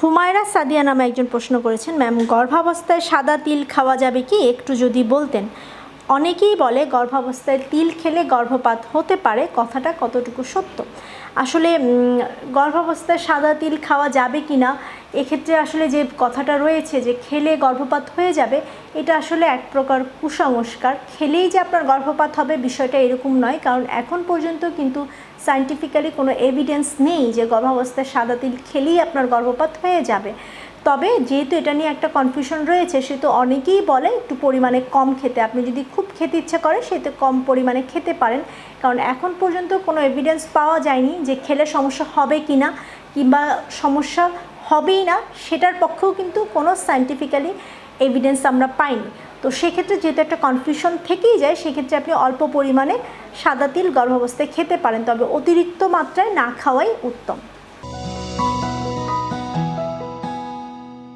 হুমায়রা সাদিয়া নামে একজন প্রশ্ন করেছেন, ম্যাম, গর্ভাবস্থায় সাদা তিল খাওয়া যাবে কি? একটু যদি বলতেন। অনেকেই বলে, গর্ভাবস্থায় তিল খেলে গর্ভপাত হতে পারে, কথাটা কতটুকু সত্য? আসলে গর্ভাবস্থায় সাদা তিল খাওয়া যাবে কি না এক্ষেত্রে আসলে যে কথাটা রয়েছে যে খেলে গর্ভপাত হয়ে যাবে, এটা আসলে এক প্রকার কুসংস্কার। খেলেই যে আপনার গর্ভপাত হবে বিষয়টা এরকম নয়, কারণ এখন পর্যন্ত কিন্তু সায়েন্টিফিক্যালি কোনো এভিডেন্স নেই যে গর্ভাবস্থায় সাদা তিল খেলেই আপনার গর্ভপাত হয়ে যাবে। তবে যেহেতু এটা নিয়ে একটা কনফিউশন রয়েছে, সে তো অনেকেই বলে একটু পরিমাণে কম খেতে। আপনি যদি খুব খেতে ইচ্ছা করে সেতে কম পরিমাণে খেতে পারেন। কারণ এখন পর্যন্ত কোনো এভিডেন্স পাওয়া যায়নি যে খেলে সমস্যা হবে কি না কিংবা সমস্যা হবেই না, সেটার পক্ষেও কিন্তু কোনো সায়েন্টিফিক্যালি এভিডেন্স আমরা পাইনি। তো সেক্ষেত্রে যেহেতু একটা কনফিউশন থেকেই যায়, সেক্ষেত্রে আপনি অল্প পরিমাণে সাদা তিল গর্ভাবস্থায় খেতে পারেন, তবে অতিরিক্ত মাত্রায় না খাওয়াই উত্তম।